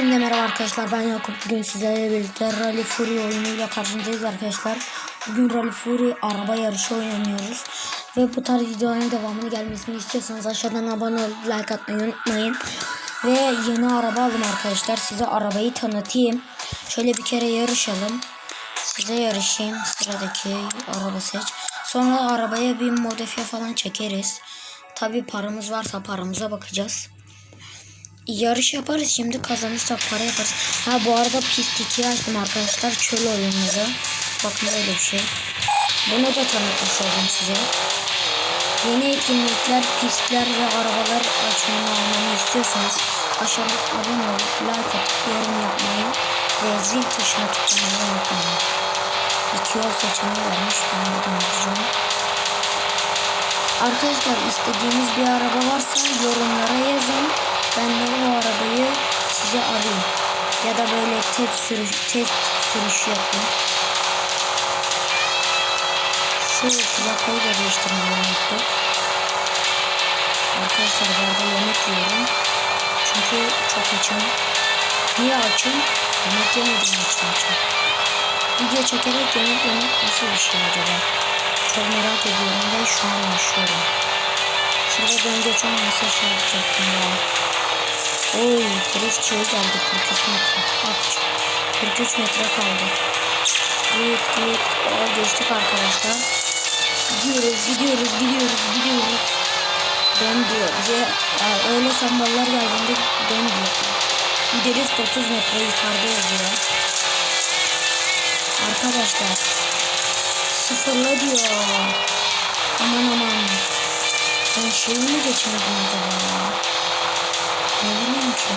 Şimdi merhaba arkadaşlar ben Yakup bugün sizlerle birlikte Rally Fury oyunuyla karşınızdayız arkadaşlar. Bugün Rally Fury araba yarışı oynuyoruz. Ve bu tarz videoların devamını gelmesini istiyorsanız aşağıdan abone olup like atmayı unutmayın. Ve yeni araba aldım arkadaşlar size arabayı tanıtayım. Şöyle bir kere yarışalım. Size yarışayım sıradaki araba seç. Sonra arabaya bir modifiye falan çekeriz. Tabi paramız varsa paramıza bakacağız. Yarış yaparız şimdi kazanırsak para yaparız. Ha bu arada pist 2'yi açtım arkadaşlar çöl oyunumuzu. Bakın böyle bir şey. Bunu da tanıtmış oldum size. Yeni etkinlikler, pistler ve arabalar açmamı almamı istiyorsanız aşağıda abone olup like atıp yorum yapmayı ve zil tuşuna tıklamayı unutmayın. İki yol seçeneği vermiş. Ben de deneyeceğim. Arkadaşlar istediğiniz bir araba varsa yorumlara yazın. Ben de o arabayı size alayım. Ya da böyle test sürüş, test sürüşü yapayım. Şu plakayı da değiştirmeyi unuttuk. Arkadaşlar bu arada yemek yiyorum. Çünkü çok açım. Niye açım? Yemek yemediğim için açım. Video çekerek yemek yemek nasıl bir şey acaba? Çok merak ediyorum ve şu an yaşıyorum. Şurada döngeç olmasa şey yapacaktım ya. Oy drift şey geldi 43 metre. Bak 43 metre kaldı. Git git. Aa, geçtik arkadaşlar. Gidiyoruz gidiyoruz gidiyoruz gidiyoruz. Dön diyor. Bize aa, öyle sandallar geldiğinde dön diyor. Drift 30 metre yukarıda yazıyor. Arkadaşlar. Sıfırla diyor. Aman aman. Ben şeyi mi geçmedim acaba ya? Ne bileyim ki.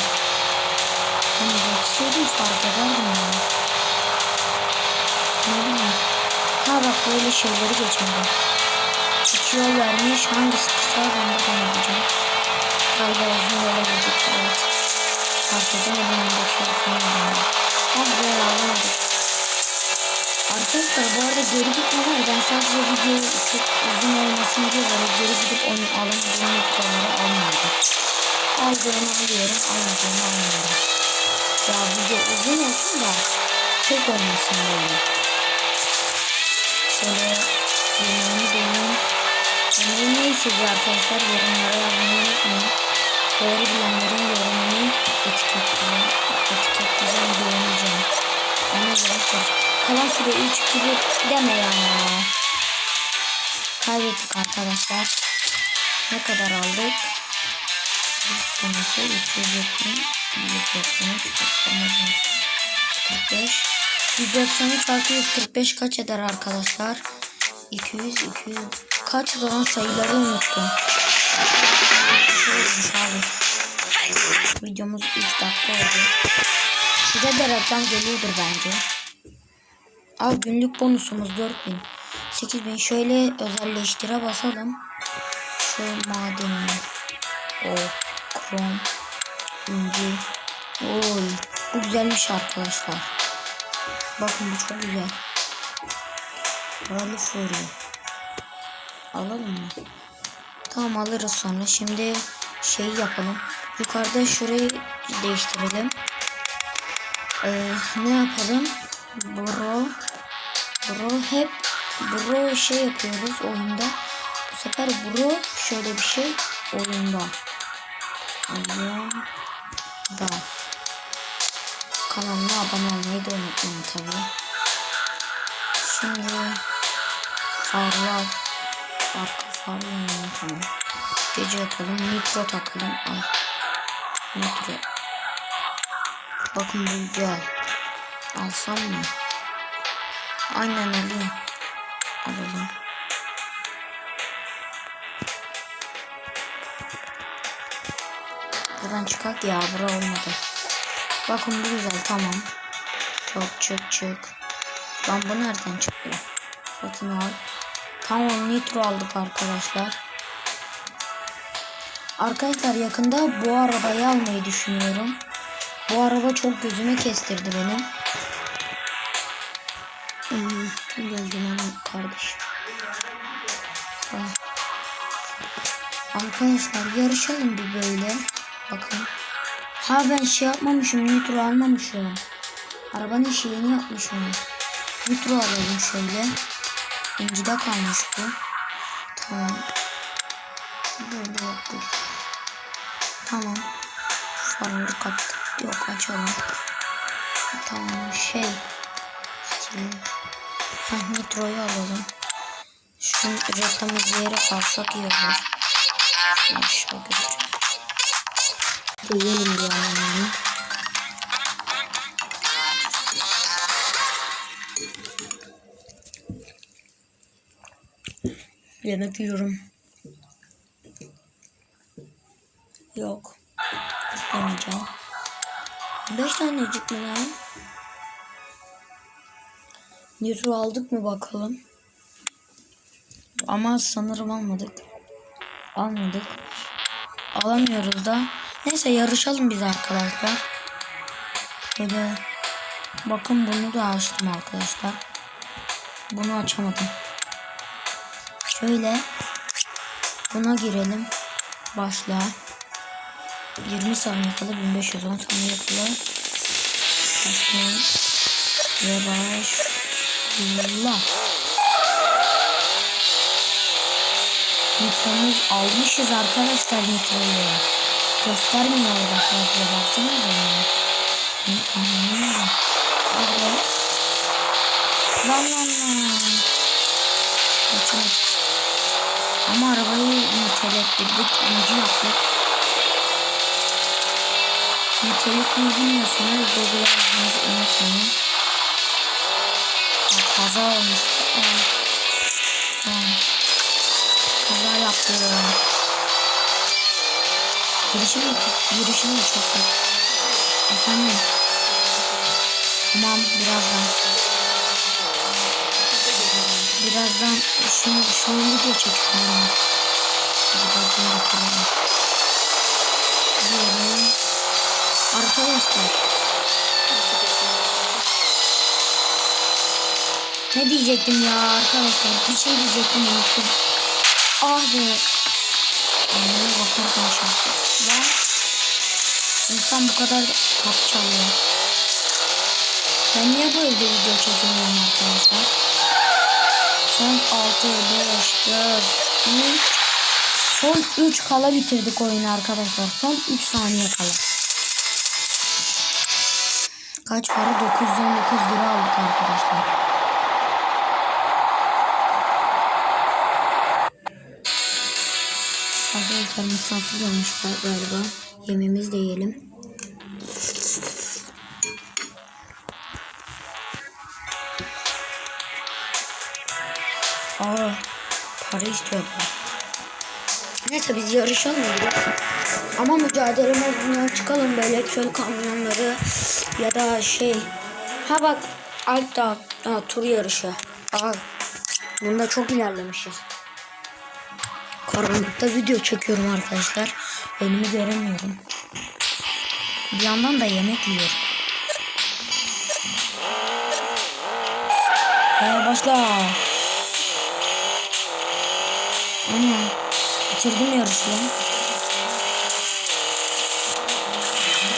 Hani geçseydim fark ederdim ya. Ne bileyim. Ha bak böyle şeyleri geçmedim. İki yol vermiş. Hangisi kısa ben buradan gideceğim. Galiba uzun yola gittik. Evet. Fark edemedim. Öndeki yol falan. Az böyle alamadık. Arkadaşlar bu arada geri gitme var. Ben sadece video çok uzun olmasın diye böyle geri gidip onu alamadığım noktaları almıyorum. Aldığımı alıyorum, almadığımı almıyorum. Ya video uzun olsun da çok olmasın böyle. Şöyle yemeğimi deneyim. Yemeği neyse diye arkadaşlar yorumlara yazmayı unutmayın. Doğru bilenlerin yorumunu etiketleyeceğim. Etiketleyeceğim, beğeneceğim. Ona göre. Kalan süre 3 gibi deme ya. Kaybettik arkadaşlar. Ne kadar aldık? Konusu 370, 193, 145. 193 artı 145 kaç eder arkadaşlar? 200, 200. Kaç zaman sayıları unuttum. Abi. Videomuz 3 dakika oldu. Size de reklam geliyordur bence. Al günlük bonusumuz 4000. 8000 şöyle özelleştire basalım. Şu madeni. O krom. inci. Oy. Bu güzelmiş arkadaşlar. Bakın bu çok güzel. Rally Fury. Alalım mı? Tamam alırız sonra. Şimdi şey yapalım. Yukarıda şurayı değiştirelim. Ee, ne yapalım? Bro Bro hep Bro şey yapıyoruz oyunda. Bu sefer Bro şöyle bir şey oyunda. Oyunda. Kanalına abone olmayı da unutmayın tabi. Şimdi farlar arka far yanıyor tamam. Gece yapalım nitro takalım. Ay. Nitro. Bakın bu güzel. Alsam mı? Aynen alayım. Alalım. Buradan çıkak ya bura olmadı. Bakın bu güzel tamam. Çok çık çık. Lan bu nereden çıkıyor? Satın al. Tamam nitro aldık arkadaşlar. Arkadaşlar yakında bu arabayı almayı düşünüyorum. Bu araba çok gözüme kestirdi benim. Hmm, kim geldi lan kardeş? Ah. Arkadaşlar yarışalım bir böyle. Bakın. Ha ben şey yapmamışım. Nitro almamışım. Arabanın şeyini yapmışım. Nitro alalım şöyle. İncide kalmış bu. Tamam. Böyle yaptık. Tamam. Farları kapattık. Yok açalım. Tamam şey. Stili. Heh, Nitro'yu alalım. Şu reklam izleyerek alsak iyi olur. Şöyle götürelim. Yiyelim bir yani. Yemek yiyorum. Yok. Yemeyeceğim. Beş tanecik mi lan? Nitro aldık mı bakalım. Ama sanırım almadık. Almadık. Alamıyoruz da. Neyse yarışalım biz arkadaşlar. Böyle bakın bunu da açtım arkadaşlar. Bunu açamadım. Şöyle buna girelim. Başla. 20 saniye kala 1510 saniye kala başla ve başla. Nitromuz almışız arkadaşlar nitroyu. Göstermiyor orada fazla baksanıza ya. Anlamıyorum. Abi. Lan lan lan. Kaçın. Ama arabayı nitelettirdik. İnci yaptık. Nitelikliği bilmiyorsanız Google'a yazmanızı unutmayın. Kaza olmuş. Aa. Tamam. Kaza yaptım. Girişim mi? Girişim mi çok iyi? Efendim? Tamam birazdan. Birazdan şunu, şunu video çekiyorum. Birazdan bakalım. Gidiyoruz. Arkadaşlar. Ne diyecektim ya arkadaşlar? Bir şey diyecektim unuttum. Ah be. Anneme şarkı. Ya. İnsan bu kadar kapı çalıyor. Ben niye bu evde video çekemiyorum arkadaşlar? Son 6, 5, 4, 3. Son 3 kala bitirdik oyunu arkadaşlar. Son 3 saniye kala. Kaç para? 919 lira aldık arkadaşlar. Arkadaşlar misafir olmuşlar galiba. Yemeğimizi de yiyelim. Aa, para istiyorlar. Neyse biz yarışalım. Ama mücadele modundan çıkalım böyle çöl kamyonları ya da şey. Ha bak alt dağ ha, tur yarışı. Aa, bunda çok ilerlemişiz. Karanlıkta video çekiyorum arkadaşlar. Önümü göremiyorum. Bir yandan da yemek yiyorum. Hadi başla. Ana. Bitirdim yarışı lan.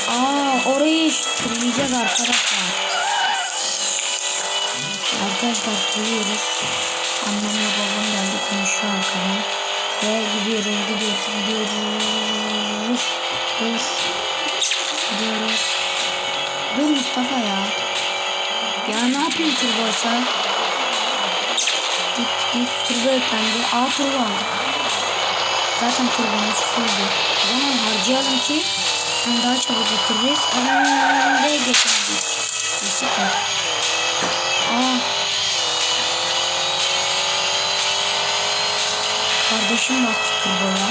Aa orayı turlayacağız arkadaşlar. Arkadaşlar turluyoruz. Annemle babam geldi konuşuyor arkadan. Ve gidiyoruz gidiyoruz gidiyoruz. Dur. Gidiyoruz. Dur Mustafa ya. Ya ne yapayım turboysa? Git git turbo eklendi. A turbo aldık. Zaten turbomuz fulldü. O zaman harcayalım ki hem daha çabuk bitiririz. Önde geçirdik. Kesinlikle. Aa. Kardeşim bastı turboya.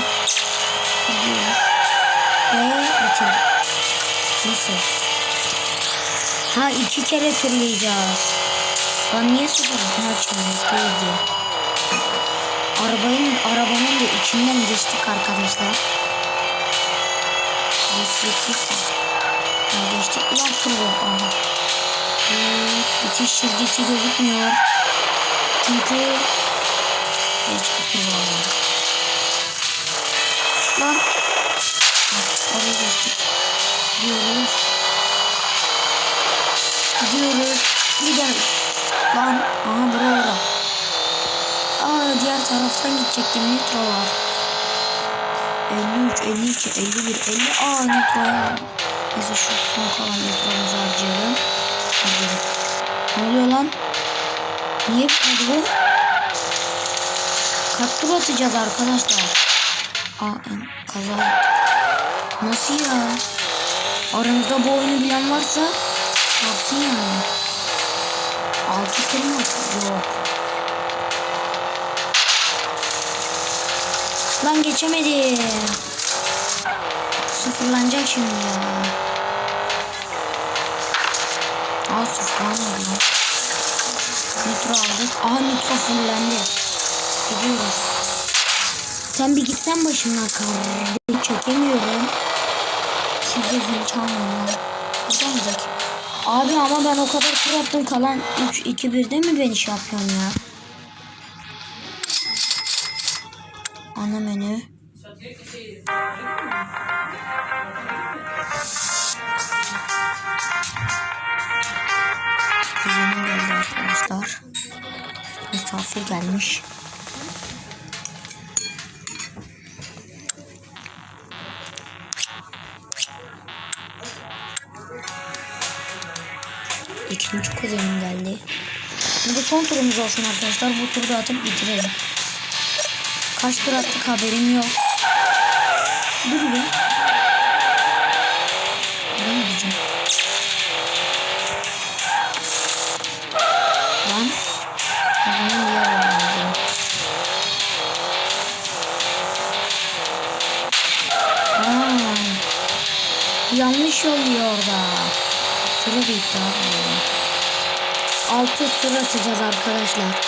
Gidiyoruz. Ve bitirdik. Nasıl? Ha iki kere turlayacağız. Ben niye sıfır açmıyorum diye. Arabanın arabanın da içinden geçtik arkadaşlar. Geçtik geçtik. Ha, geçtik ulan turbo. Aha. Evet, bitiş çizgisi gözükmüyor. Çünkü turbo aldık. Lan. Oraya geçtik. Gidiyoruz. Gidiyoruz. Gidelim. Lan aha bura bura. Aa diğer taraftan gidecektim nitro var. 53, 52, 51, 50. Aa nitroya. Neyse şu son kalan nitromuzu harcayalım. Ne oluyor lan? Niye bu? Kaç atacağız arkadaşlar? Aa kaza. Nasıl ya? Aranızda bu oyunu bilen varsa yapsın yani. 6 tur mu atıyor? Yok. Lan geçemedim. Sıfırlanacak şimdi ya. Aa sıfırlanmadı lan. Nitro aldık. Aha nitro fullendi. Gidiyoruz. Sen bir gitsen başımdan kardeşim. Çekemiyorum. Siz de zil çalmayın lan. Abi ama ben o kadar tur attım kalan 3 2 1'de mi beni şey ya? Ana menü. Kuzenim geldi arkadaşlar. Misafir gelmiş. İkinci kuzenim geldi. Şimdi son turumuz olsun arkadaşlar. Bu turu da atıp bitirelim. Kaç tur attık haberim yok. Dur be. Nereye gideceğim? Zaman bir yer alalım. Aa, yanlış oluyor orada. Sıra bitti abi. Altı tur atacağız arkadaşlar.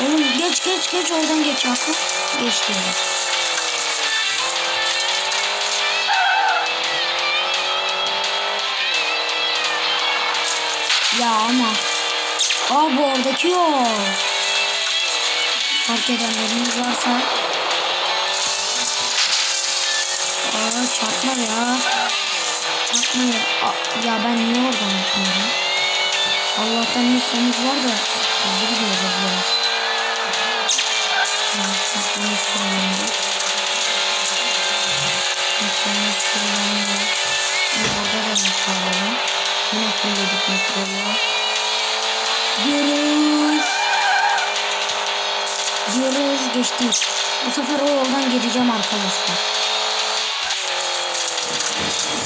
Oğlum geç geç geç oradan geç Yakup. Geçti. Ya ama. Aa bu oradaki yol. Fark edenleriniz varsa. Aa çarpma ya. Çarpma ya. Ya ben niye oradan gitmiyorum? Allah'tan mikromuz var da hızlı gidiyoruz biraz. Mikromuz kullandı. Mikromuz kullandı. Burada da var. Yine fullledik mikroyu. Gidiyoruz. Gidiyoruz geçtik. Bu sefer o yoldan gideceğim arkadaşlar.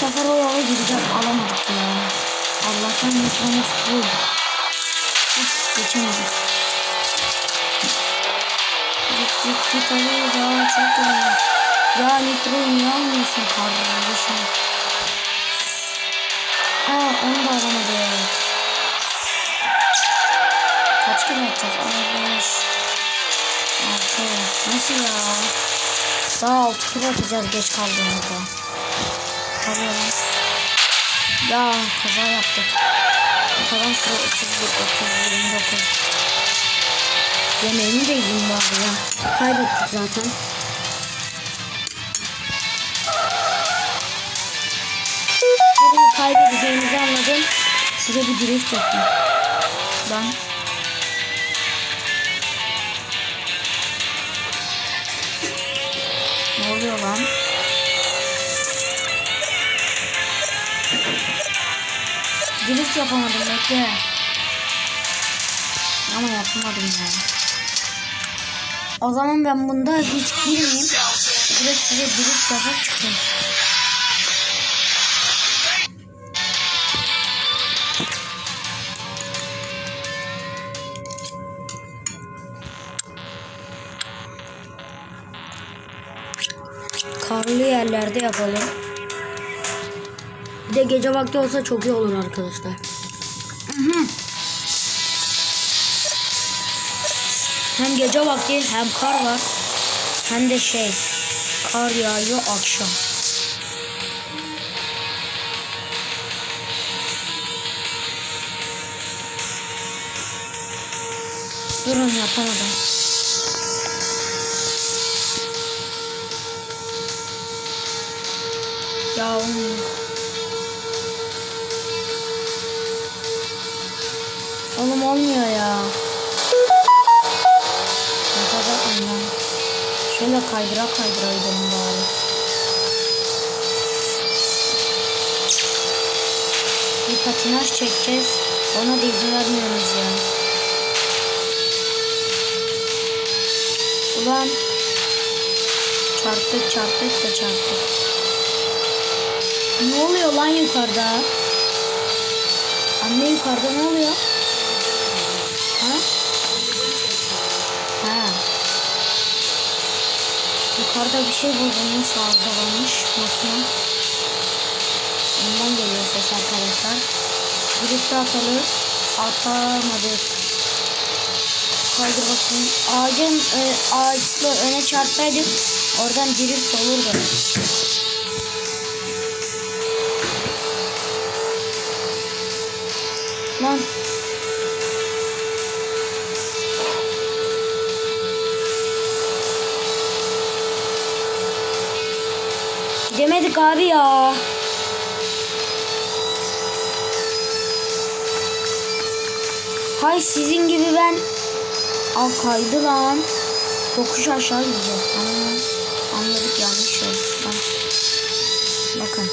Bu sefer o yola gideceğim. Alamadık ya. Allah'tan mikromuz full. Uf, geçemedik. Git git git alıyor ya çok iyi. Ya nitroyu niye almıyorsun kardeşim? Aa onu da alamadık. Kaç kere atacağız? Aa 5. 6. Nasıl ya? Daha 6 tur atacağız geç kaldığımızda. Lan. Ya kaza yaptık. Kalan sıra 31, 30, 29. Yemeğimi de yiyeyim bari ya. Kaybettik zaten. Benim kaybedeceğimizi anladım. Size bir drift yapayım. Ben oluyor lan? Drift yapamadım bekle. Ama yapamadım ya. O zaman ben bunda hiç girmeyeyim. Direkt size drift yapıp çıkayım. Karlı yerlerde yapalım. Bir de gece vakti olsa çok iyi olur arkadaşlar. Hem gece vakti hem kar var. Hem de şey kar yağıyor akşam. Durun yapamadım. Ya oğlum. Oğlum olmuyor ya. Mıyım lan? Şöyle kaydıra kaydıra gidelim bari. Bir patinaj çekeceğiz. Ona da izin vermiyoruz ya. Ulan. Çarptık çarptık da çarptık. Ne oluyor lan yukarıda? Anne yukarıda ne oluyor? Yukarıda bir şey bozulmuş, arızalanmış makine. Ondan geliyor ses arkadaşlar. Birlikte atalım. Atamadık. Kaydır bakayım. Ağacın e, ağaçla öne çarpsaydık oradan drift olurdu. Gidemedik abi ya. Hay sizin gibi ben Al kaydı lan. Yokuş aşağı gideceğiz. Tamam. Anladık yanlış yol. Tamam. Bakın.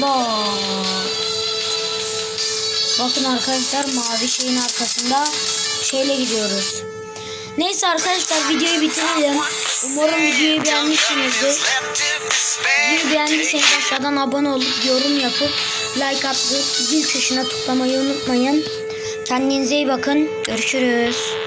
Bak. Bakın arkadaşlar mavi şeyin arkasında şeyle gidiyoruz. Neyse arkadaşlar videoyu bitirelim. Umarım videoyu beğenmişsinizdir. Videoyu beğendiyseniz aşağıdan abone olup yorum yapıp like atıp zil tuşuna tıklamayı unutmayın. Kendinize iyi bakın. Görüşürüz.